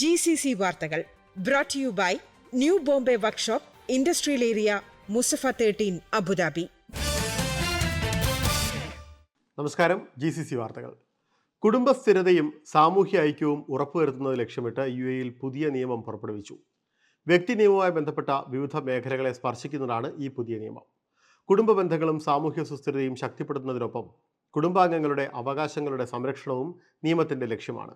G C C വാർത്തകൾ brought you by new Bombay workshop industrial area Mussafah thirteen Abu Dhabi നമസ്കാരം G C C വാർത്തകൾ. കുടുംബസ്ഥിരതയും സാമൂഹ്യ ഐക്യവും ഉറപ്പുവരുത്തുന്നത് ലക്ഷ്യമിട്ട് യു എയിൽ പുതിയ നിയമം പുറപ്പെടുവിച്ചു. വ്യക്തി നിയമവുമായി ബന്ധപ്പെട്ട വിവിധ മേഖലകളെ സ്പർശിക്കുന്നതാണ് ഈ പുതിയ നിയമം. കുടുംബ ബന്ധങ്ങളും സാമൂഹ്യ സുസ്ഥിരതയും ശക്തിപ്പെടുത്തുന്നതിനൊപ്പം കുടുംബാംഗങ്ങളുടെ അവകാശങ്ങളുടെ സംരക്ഷണവും നിയമത്തിന്റെ ലക്ഷ്യമാണ്.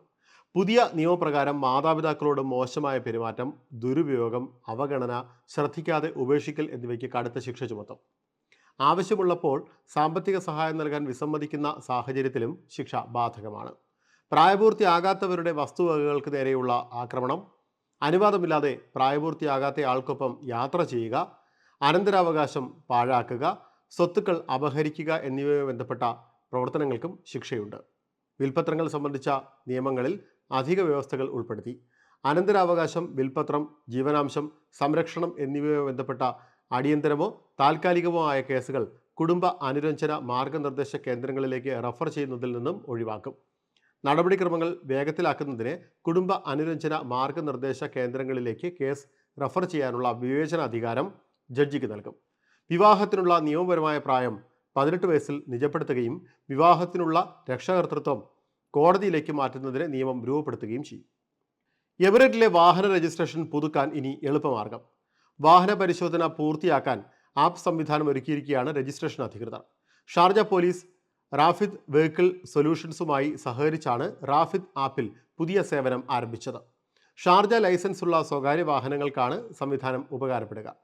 പുതിയ നിയമപ്രകാരം മാതാപിതാക്കളോട് മോശമായ പെരുമാറ്റം ദുരുപയോഗം അവഗണന ശ്രദ്ധിക്കാതെ ഉപേക്ഷിക്കൽ എന്നിവയ്ക്ക് കടുത്ത ശിക്ഷ ചുമത്തും. ആവശ്യമുള്ളപ്പോൾ സാമ്പത്തിക സഹായം നൽകാൻ വിസമ്മതിക്കുന്ന സാഹചര്യത്തിലും ശിക്ഷ ബാധകമാണ്. പ്രായപൂർത്തിയാകാത്തവരുടെ വസ്തുവകകൾക്ക് നേരെയുള്ള ആക്രമണം അനുവാദമില്ലാതെ പ്രായപൂർത്തിയാകാത്ത ആൾക്കൊപ്പം യാത്ര ചെയ്യുക അനന്തരാവകാശം പാഴാക്കുക സ്വത്തുക്കൾ അപഹരിക്കുക എന്നിവയുമായി ബന്ധപ്പെട്ട പ്രവർത്തനങ്ങൾക്കും ശിക്ഷയുണ്ട്. വിൽപ്പത്രങ്ങൾ സംബന്ധിച്ച നിയമങ്ങളിൽ അധിക വ്യവസ്ഥകൾ ഉൾപ്പെടുത്തി. അനന്തരാവകാശം വിൽപ്പത്രം ജീവനാംശം സംരക്ഷണം എന്നിവയുമായി ബന്ധപ്പെട്ട അടിയന്തരമോ താൽക്കാലികമോ ആയ കേസുകൾ കുടുംബ അനുരഞ്ജന മാർഗനിർദ്ദേശ കേന്ദ്രങ്ങളിലേക്ക് റഫർ ചെയ്യുന്നതിൽ നിന്നും ഒഴിവാക്കും. നടപടിക്രമങ്ങൾ വേഗത്തിലാക്കുന്നതിന് കുടുംബ അനുരഞ്ജന മാർഗനിർദ്ദേശ കേന്ദ്രങ്ങളിലേക്ക് കേസ് റഫർ ചെയ്യാനുള്ള വിവേചനാധികാരം ജഡ്ജിക്ക് നൽകും. വിവാഹത്തിനുള്ള നിയമപരമായ പ്രായം പതിനെട്ട് വയസ്സിൽ നിജപ്പെടുത്തുകയും വിവാഹത്തിനുള്ള രക്ഷകർത്തൃത്വം കോടതിയിലേക്ക് മാറ്റുന്നതിന് നിയമം രൂപപ്പെടുത്തുകയും ചെയ്യും. എമിറേറ്റിലെ വാഹന രജിസ്ട്രേഷൻ പുതുക്കാൻ ഇനി എളുപ്പമാർഗം. വാഹന പരിശോധന പൂർത്തിയാക്കാൻ ആപ്പ് സംവിധാനം ഒരുക്കിയിരിക്കുകയാണ് രജിസ്ട്രേഷൻ അധികൃതർ. ഷാർജ പോലീസ് റാഫിദ് വെഹിക്കിൾ സൊല്യൂഷൻസുമായി സഹകരിച്ചാണ് റാഫിദ് ആപ്പിൽ പുതിയ സേവനം ആരംഭിച്ചത്. ഷാർജ ലൈസൻസ് ഉള്ള സ്വകാര്യ വാഹനങ്ങൾക്കാണ് സംവിധാനം ഉപകാരപ്പെടുക.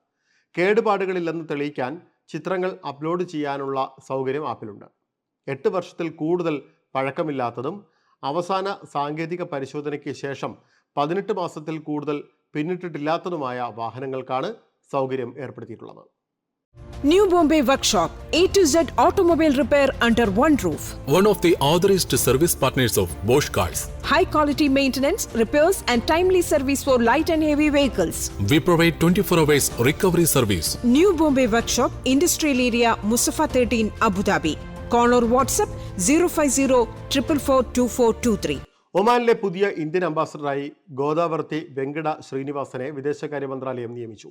കേടുപാടുകളില്ലെന്ന് തെളിയിക്കാൻ ചിത്രങ്ങൾ അപ്ലോഡ് ചെയ്യാനുള്ള സൗകര്യം ആപ്പിലുണ്ട്. എട്ട് വർഷത്തിൽ കൂടുതൽ പഴക്കമില്ലാത്തതും അവസാന സാങ്കേതിക പരിശോധനയ്ക്ക് ശേഷം പതിനെട്ട് മാസത്തിൽ കൂടുതൽ പിന്നിട്ടിട്ടില്ലാത്തതുമായ വാഹനങ്ങൾക്കാണ് സൗകര്യം ഏർപ്പെടുത്തിയിട്ടുള്ളത് new Bombay workshop A to Z automobile repair under one roof one of the authorized service partners of Bosch Cars. High quality maintenance, repairs and timely service for light and heavy vehicles We provide 24 hours recovery service. New Bombay workshop industrial area Mussafah thirteen caller WhatsApp zero five zero triple four two four two three ഒമാനിലെ പുതിയ Indian അംബാസഡറായി Godavarthi Venkata ശ്രീനിവാസനെ വിദേശകാര്യ മന്ത്രാലയം നിയമിച്ചു.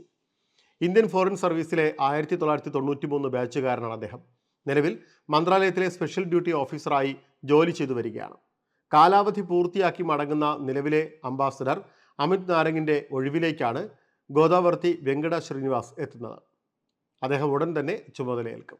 Indian foreign സർവീസിലെ ആയിരത്തി തൊള്ളായിരത്തി തൊണ്ണൂറ്റി മൂന്ന് ബാച്ചുകാരനാണ് അദ്ദേഹം. നിലവിൽ മന്ത്രാലയത്തിലെ സ്പെഷ്യൽ ഡ്യൂട്ടി ഓഫീസറായി ജോലി ചെയ്തു വരികയാണ്. കാലാവധി പൂർത്തിയാക്കി മടങ്ങുന്ന നിലവിലെ അംബാസഡർ അമിത് നാരങ്ങിന്റെ ഒഴിവിലേക്കാണ് ഗോദാവർത്തി വെങ്കട ശ്രീനിവാസ് എത്തുന്നത്. അദ്ദേഹം ഉടൻ തന്നെ ചുമതലയേൽക്കും.